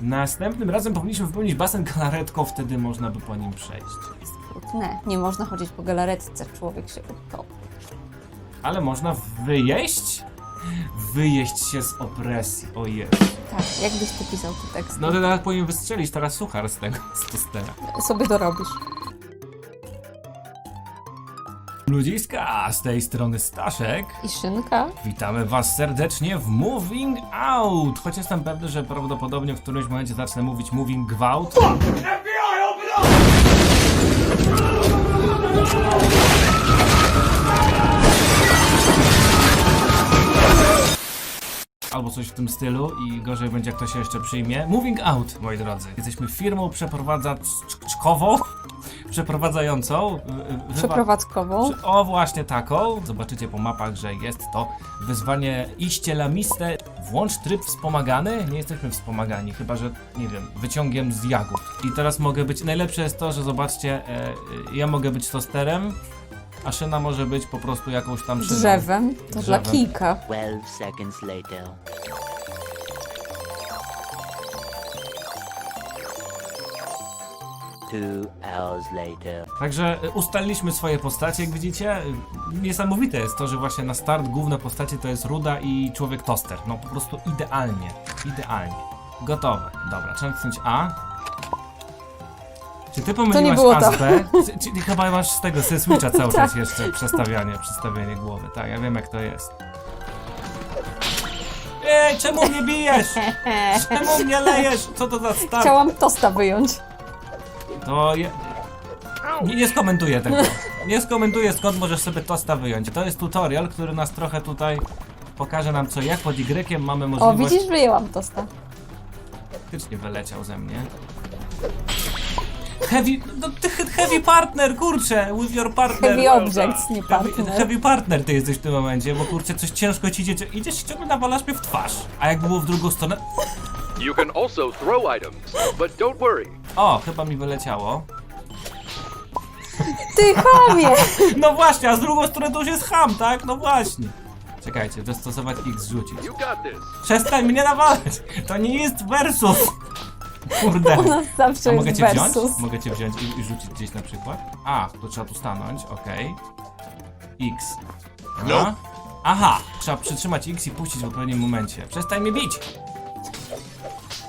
Następnym razem powinniśmy wypełnić basen galaretką, wtedy można by po nim przejść. Trudne. Nie można chodzić po galaretce, człowiek się utopi. Ale można wyjeść? Wyjeść się z opresji, o Jezu. Tak, jakbyś ty pisał te teksty. No to nawet powinien wystrzelić teraz suchar z tego, z tostera. Sobie dorobisz. Ludziska, z tej strony Staszek. I szynka? Witamy Was serdecznie w Moving Out. Choć jestem pewny, że prawdopodobnie w którymś momencie zacznę mówić Moving Gwałt. Albo coś w tym stylu i gorzej będzie, jak to się jeszcze przyjmie. Moving Out, moi drodzy. Jesteśmy firmą przeprowadzaczkową, przeprowadzającą. y, y, Przeprowadzkową. O, właśnie taką. Zobaczycie po mapach, że jest to wyzwanie iście lamiste. Włącz tryb wspomagany. Nie jesteśmy wspomagani, chyba że, nie wiem, wyciągiem z jagód. I teraz mogę być. Najlepsze jest to, że zobaczcie, e, e, ja mogę być tosterem, a szyna może być po prostu jakąś tam szyną. Drzewem. To dla Drzewem. kijka. 12 seconds later. Two hours later. Także e, ustaliliśmy swoje postacie, jak widzicie. Niesamowite jest to, że właśnie na start główne postacie to jest Ruda i Człowiek Toster. No po prostu idealnie. Idealnie. Gotowe. Dobra, trzeba nacisnąć A. Czy ty pomyliłaś było to. z B? Czy, czy ty chyba masz z tego, ze Switcha cały czas jeszcze przestawianie, przestawianie głowy. Tak, ja wiem jak to jest. Ej, czemu mnie bijesz? Czemu mnie lejesz? Co to za start? Chciałam tosta wyjąć. To je... nie, nie skomentuję tego. Nie skomentuję skąd możesz sobie tosta wyjąć. To jest tutorial, który nas trochę tutaj pokaże nam co jak. Pod Y mamy O, możliwość... widzisz, wyjęłam tosta. Faktycznie wyleciał ze mnie. Heavy, no ty he- heavy partner, kurczę, with your partner. Heavy objects, nie Heavy, partner. heavy partner ty jesteś w tym momencie, bo kurczę, coś ciężko ci idzie, idziesz i ciągle nawalasz mnie w twarz. A jak było w drugą stronę... You can also throw items, but don't worry. O, chyba mi wyleciało. Ty chamie! No właśnie, a z drugą strony to już jest ham, tak? No właśnie. Czekajcie, dostosować X rzucić. You got this. Przestań mnie nawalać! To nie jest versus! Kurde. U nas zawsze A mogę jest cię versus. wziąć? Mogę cię wziąć i, i rzucić gdzieś na przykład? A, to trzeba tu stanąć, okej. X. Aha. Aha, trzeba przytrzymać X i puścić w odpowiednim momencie. Przestań mnie bić!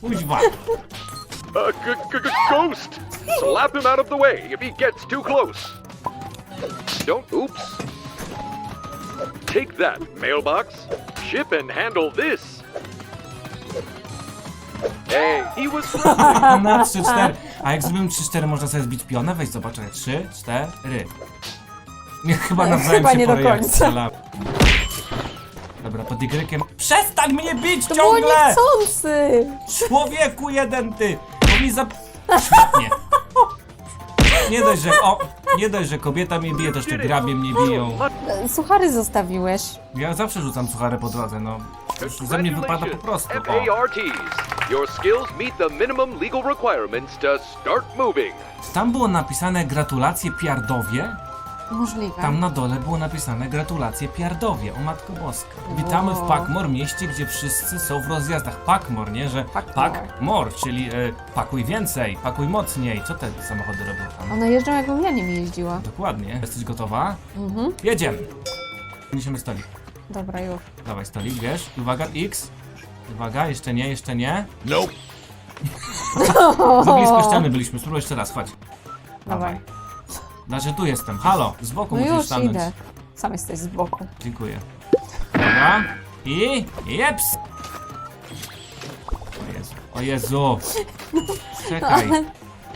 Kuźwa! Uh, g- g- g- ghost! Slap him out of the way if he gets too close. Don't. Oops. Take that, mailbox. Ship and handle this. Na 3, 4. A jak zrobimy 3, 4, można sobie zbić pionę? Weź zobaczę. 3, 4. Nie, chyba nawzajem Chyba się nie do końca. Dobra, pod Y. Przestań mnie bić To było ciągle! niechcący! Człowieku jeden ty! Bo mi za... Świetnie. Nie dość, że... O! Nie dość, że kobieta mnie bije, to jeszcze grabie mnie biją. Suchary zostawiłeś. Ja zawsze rzucam suchary po drodze, no. Już ze mnie wypada po prostu. O. FARTs. Your skills meet the minimum legal requirements to start moving. Tam było napisane gratulacje Piardowie. Możliwe. Tam na dole było napisane gratulacje Piardowie, o Matko Boska. Witamy w. Pakmor, mieście, gdzie wszyscy są w rozjazdach. Pakmor, nie? Że Pakmor. Pakmor, czyli e, pakuj więcej, pakuj mocniej. Co te samochody robią tam? One jeżdżą jakbym ja nimi jeździła. Dokładnie. Jesteś gotowa? Mhm. Jedziemy. Niesiemy stolik. Dobra, już. Dawaj stolik, wiesz? Uwaga, X. Uwaga, jeszcze nie, jeszcze nie. Nope. Za blisko ściany byliśmy, spróbuj jeszcze raz, chodź. Dawaj. Dawaj. Znaczy tu jestem, halo, z boku No musisz już stanąć. idę. Sam jesteś z boku. Dziękuję. Dobra. I... Jeps! O Jezu. O Jezu! Czekaj.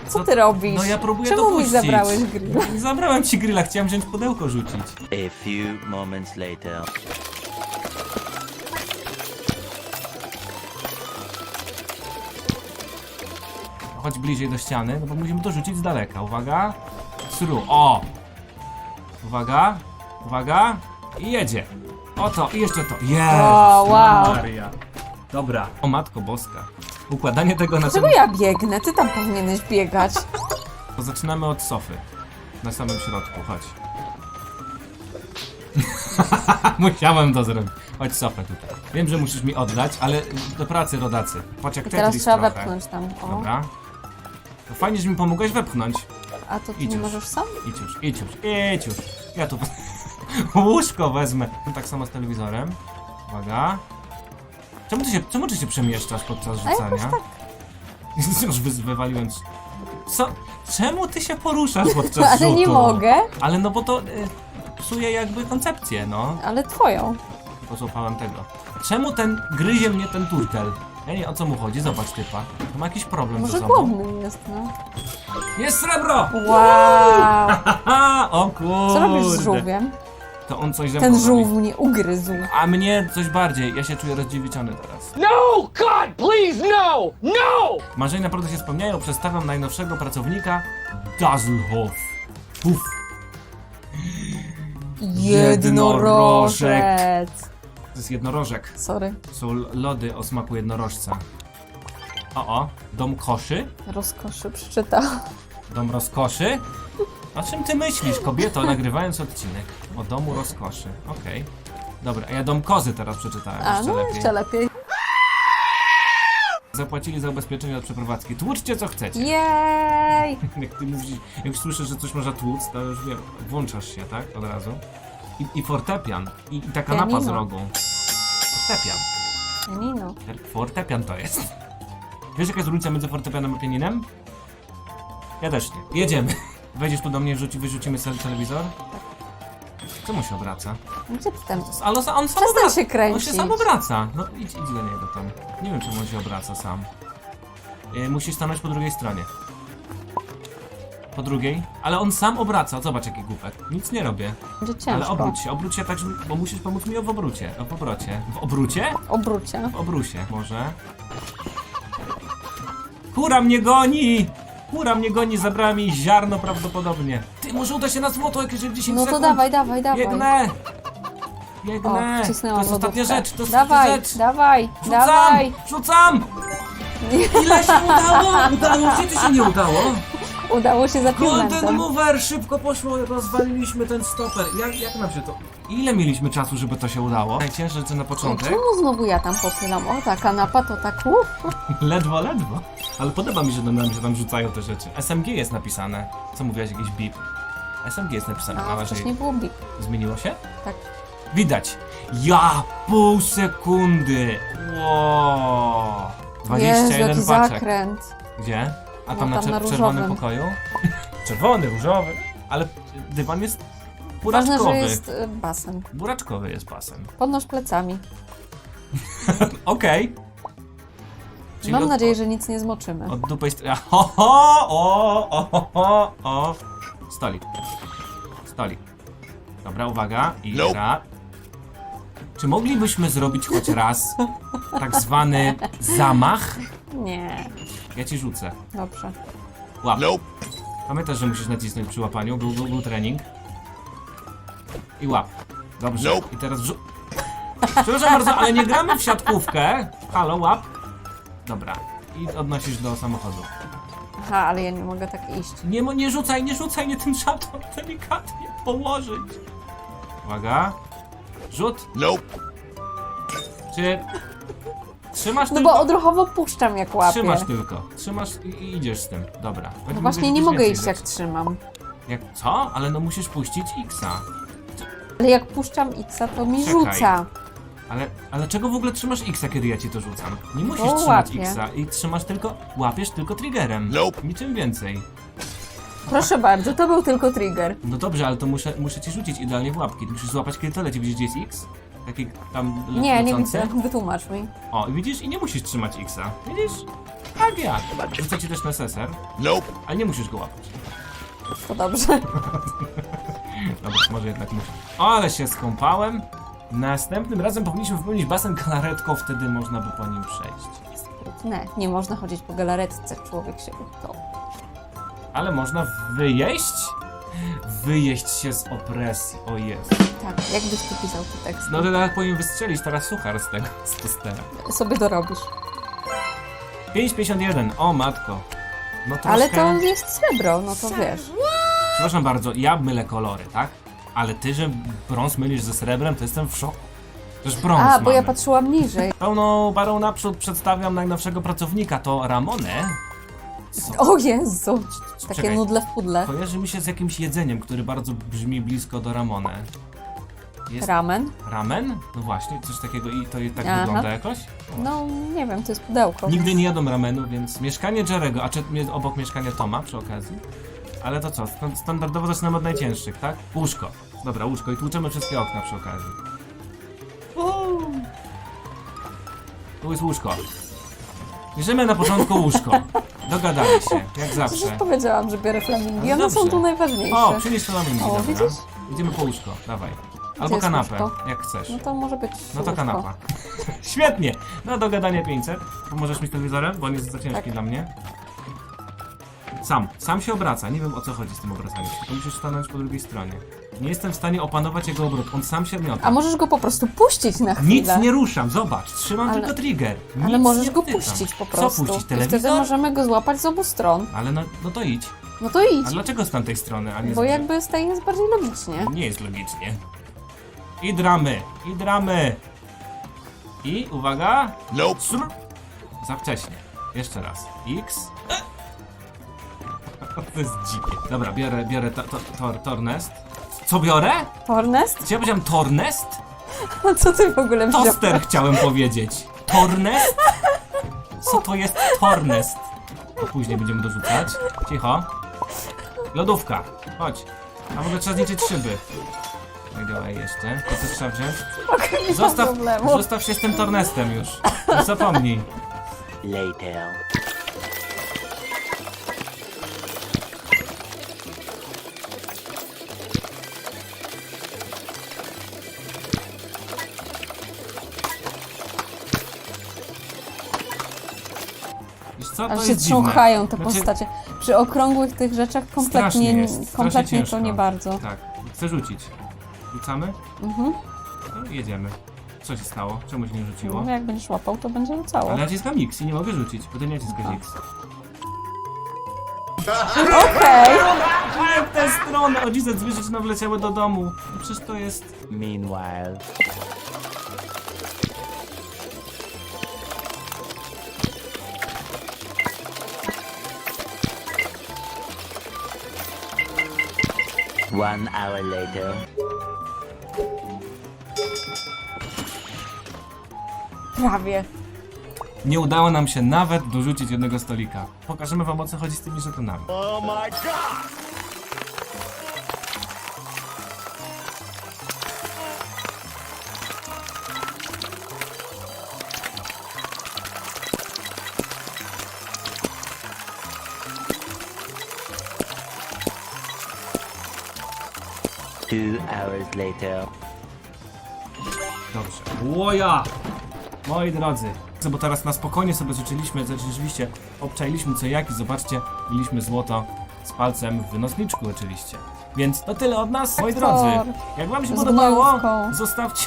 Co ty robisz? No ja próbuję Czemu dopuścić. mi zabrałeś grilla? Zabrałem ci grilla, chciałem wziąć pudełko rzucić. A few moments later. Chodź bliżej do ściany, no bo musimy to rzucić z daleka. Uwaga. Sru. O! Uwaga. Uwaga. I jedzie. Oto, i jeszcze to. Jest! O, wow. Maria. Dobra. O matko boska. Układanie tego na Dlaczego ja biegnę? Ty tam powinieneś biegać. To zaczynamy od sofy. Na samym środku, chodź. Musiałem to zrobić. Chodź sofę tutaj. Wiem, że musisz mi oddać, ale do pracy rodacy. Patrz jak I teraz Tetris trzeba trochę. wepchnąć tam. O. Dobra. To fajnie, że mi pomogłeś wepchnąć. A to ty nie już. możesz sam? Idź już, idź już, idź już. Ja tu łóżko wezmę. Tak samo z telewizorem. Uwaga. Czemu ty się, czemu ty się przemieszczasz podczas A jakoś rzucania? tak. Już wy- wywaliłem. Co? Czemu ty się poruszasz podczas Ale rzutu? nie mogę. Ale no bo to y, psuje jakby koncepcję, no. Ale twoją. Posłupałem tego. Czemu ten gryzie mnie ten turtel? Ja nie o co mu chodzi, zobacz typa. To ma jakiś problem Może ze sobą. głodny jest, no. Jest srebro! Wow! Haha, o kurde. Co robisz z żółwiem? To on coś ze Ten mną żółw robi. mnie ugryzł. A mnie coś bardziej. Ja się czuję rozdziewiczony teraz. No! God, please, no! No! Marzenia naprawdę się spełniają. Przedstawiam najnowszego pracownika Dazzlehoff. Puf. Jednorożec. To jest jednorożek. Sorry, To są lody o smaku jednorożca. O, o. Dom koszy. rozkoszy przeczytał. Dom rozkoszy. O czym ty myślisz, kobieto, nagrywając odcinek? O domu rozkoszy. Okej. Dobra, a ja dom kozy teraz przeczytałem. A, jeszcze no lepiej. jeszcze lepiej. Zapłacili za ubezpieczenie od przeprowadzki. Tłuczcie co chcecie. Jej! Jak ty mówisz, jak słyszysz, że coś można tłuc, to już wiem, włączasz się, tak? Od razu. I, i fortepian. I, I ta kanapa z Pianino. rogu. Fortepian. Nino. Fortepian to jest. Wiesz jaka jest różnica między fortepianem a pianinem? Ja też nie. Jedziemy. Wejdziesz tu do mnie, wrzuci, wyrzucimy sobie telewizor? Czemu się obraca? Gdzie ty tam? Ale on, on sam Przestań obraca. się On kręcić. się sam obraca. No idź, idź do niego tam. Nie wiem czemu on się obraca sam. Yy, musisz stanąć po drugiej stronie. Po drugiej? Ale on sam obraca. Zobacz jaki głupek. Nic nie robię. Będzie Ale ciężko. obróć się, obróć się tak, żeby, bo musisz pomóc mi w obrócie. W obrocie. W obrócie? Obrócie. W obrusie może. Kura mnie goni! Kura mnie goni, zabrała mi ziarno prawdopodobnie. Ty, może uda się na złoto jakieś 10 No to sekund. dawaj, dawaj, dawaj. Biegnę! O, Biegnę! to wcisnęłam jest ostatnia lodówkę. rzecz, to jest Dawaj, ostatnia rzecz! dawaj, Rzucam! dawaj. Rzucam! Ile się udało? Udało się, czy się nie udało? Udało się za Golden. Mover! Szybko poszło, rozwaliliśmy ten stoper. Jak, jak nam się to... Ile mieliśmy czasu, żeby to się udało? Najcięższe rzeczy na początek. Czemu znowu ja tam popylam? O, ta kanapa to tak uff. Ledwo, ledwo. Ale podoba mi się, że nam się tam rzucają te rzeczy. SMG jest napisane. Co mówiłaś, jakiś bip? SMG jest napisane. A Mała, że wcześniej było bip. zmieniło się? Tak. Widać. Ja! Pół sekundy! Wow! 21 Jezu, jaki paczek. zakręt. Gdzie? A No, tam na, tam cze- na czerwonym pokoju? Czerwony, różowy. Ale dywan jest Ważne, buraczkowy. że jest y, basen. Buraczkowy jest pasem. Podnoś plecami. Okej. Czyli Mam od- nadzieję, że nic nie zmoczymy. Od dupej strony. Ho, ho, o, o, o, o. Stolik. Stolik. Dobra, uwaga. I ra. Czy moglibyśmy zrobić choć raz tak zwany zamach? Nie. Ja ci rzucę. Dobrze. Łap. Pamiętasz, że musisz nacisnąć przy łapaniu. Był, był, był trening. I łap. Dobrze. I teraz wrzu... Przepraszam bardzo, ale nie gramy w siatkówkę. Halo, łap. Dobra. I odnosisz do samochodu. Aha, ale ja nie mogę tak iść. Nie, mo- nie rzucaj, nie rzucaj, nie tym szatą, delikatnie położyć. Uwaga. Rzut. Nope. Czy trzymasz No tylko? bo odruchowo puszczam jak łapię. Trzymasz tylko. Trzymasz i, i idziesz z tym. Dobra. No właśnie nie mogę więcej iść jak trzymam. jak... Co? Ale no musisz puścić Xa. Ale jak puszczam X, to mi Czekaj. rzuca. Ale, ale czego w ogóle trzymasz Xa, kiedy ja ci to rzucam? Nie musisz Bo trzymać łapię. Xa i trzymasz tylko, łapiesz tylko triggerem. Nope. Niczym więcej. Proszę bardzo, to był tylko trigger. No dobrze, ale to muszę, muszę ci rzucić idealnie w łapki. Ty musisz złapać kiedy to leci. Widzisz, gdzie jest X? Taki tam le- Nie, nie lecący? widzę. Wytłumacz mi. O, i widzisz? I nie musisz trzymać Xa. Widzisz? Tak jak. Rzucę ci też na SSR. Nope. Ale nie musisz go łapać. To dobrze. Dobra, może jednak muszę. O, ale się skąpałem. Następnym razem powinniśmy wypełnić basen galaretką, wtedy można by po nim przejść. Nie, nie można chodzić po galaretce, człowiek się utopi. Ale można wyjeść? Wyjeść się z opresji, o jest. Tak, jakbyś ty pisał te teksty. No to tak powinien wystrzelić teraz suchar z tego, z tostera. Sobie dorobisz. 5,51, o matko. No troszkę... Ale to jest srebro, no to wiesz. Przepraszam bardzo, ja mylę kolory, tak? Ale ty, że brąz mylisz ze srebrem, to jestem w szoku. Przecież brąz A, bo ja patrzyłam niżej. Pełną barą naprzód przedstawiam najnowszego pracownika, to Ramonę. O Jezu! Takie Czekaj. nudle w pudle. Kojarzy mi się z jakimś jedzeniem, który bardzo brzmi blisko do Ramonę. Jest Ramen? ramen? No właśnie, coś takiego i to i tak Aha. wygląda jakoś? No, nie wiem, to jest pudełko. Nigdy nie jadłem ramenu, więc mieszkanie Jerego, a czy mie- obok mieszkania Toma przy okazji. Ale to co, stan- standardowo zaczynamy od najcięższych, tak? Łóżko. Dobra, łóżko i tłuczemy wszystkie okna przy okazji. Uhu. Tu jest łóżko. Bierzemy na początku łóżko. Dogadali się, jak Przecież zawsze. powiedziałam, że biorę flamingi. No One są dobrze. tu najważniejsze. O, przynieś to na mnie. O, dobra. widzisz? Idziemy po łóżko, dawaj. Albo jest kanapę, łóżko? jak chcesz. No to może być No to łóżko. kanapa. Świetnie! No do gadania 500. Pomożesz mi z telewizorem, bo on jest za ciężki Tak. dla mnie. Sam, sam się obraca. Nie wiem o co chodzi z tym obracaniem się. To musisz stanąć po drugiej stronie. Nie jestem w stanie opanować jego obrót. On sam się miota. A możesz go po prostu puścić na chwilę. Nic nie ruszam, zobacz, trzymam Ale- tylko trigger. Ale Nic możesz nie go wtykam. puścić po Co prostu. puścić? I wtedy Telewizor? możemy go złapać z obu stron. Ale no, no to idź. No to idź. A dlaczego z tamtej strony, a nie z Bo jakby z tej jest bardziej logicznie. Nie jest logicznie. I dramy, i dramy. I uwaga. Nope. Za wcześnie. Jeszcze raz. X. To jest dzikie. Dobra, biorę, biorę to, to, tor, Tornest. Co biorę? Hornest? Czy ja powiedziałem Tornest? A co ty w ogóle wziąłeś? Toster chciałem powiedzieć. Tornest? Co to jest Tornest? To później będziemy dorzucać. Cicho. Lodówka. Chodź. A w ogóle trzeba zliczyć szyby. By the way jeszcze. To co trzeba wziąć? Nie ma Zostaw, problemu. zostaw się z tym Tornestem już. Nie zapomnij. Later. Co, to Ale się jest trząchają te Znaczy, postacie. Przy okrągłych tych rzeczach kompletnie, jest, kompletnie to nie bardzo. Tak. Chcę rzucić. Rzucamy? Mhm. No jedziemy. Co się stało? Czemu się nie rzuciło? No, jak będziesz łapał, to będzie rzucało. Ale naciskam X i nie mogę rzucić. Potem nie naciskać X. Okej. A w tę stronę! O Jesus, zwierzę nam wleciały do domu. No Przecież to jest... Meanwhile. One hour later. Prawie. Nie udało nam się nawet dorzucić jednego stolika. Pokażemy wam o co chodzi z tymi żetonami. Two later. Dobrze. Łoja! Moi drodzy. Bo teraz na spokojnie sobie życzyliśmy, znaczy rzeczywiście obczailiśmy co jak i zobaczcie, mieliśmy złoto z palcem w wynosniczku oczywiście. Więc to tyle od nas, moi drodzy. Jak wam się Z podobało, gnojówką. zostawcie...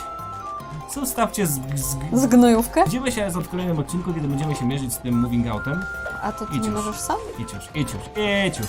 Zostawcie z, z, Z gnojówkę? Widzimy się w kolejnym odcinku, kiedy będziemy się mierzyć z tym moving outem. A to ty Idź nie już. możesz sam? Idź już, idź już, idź już.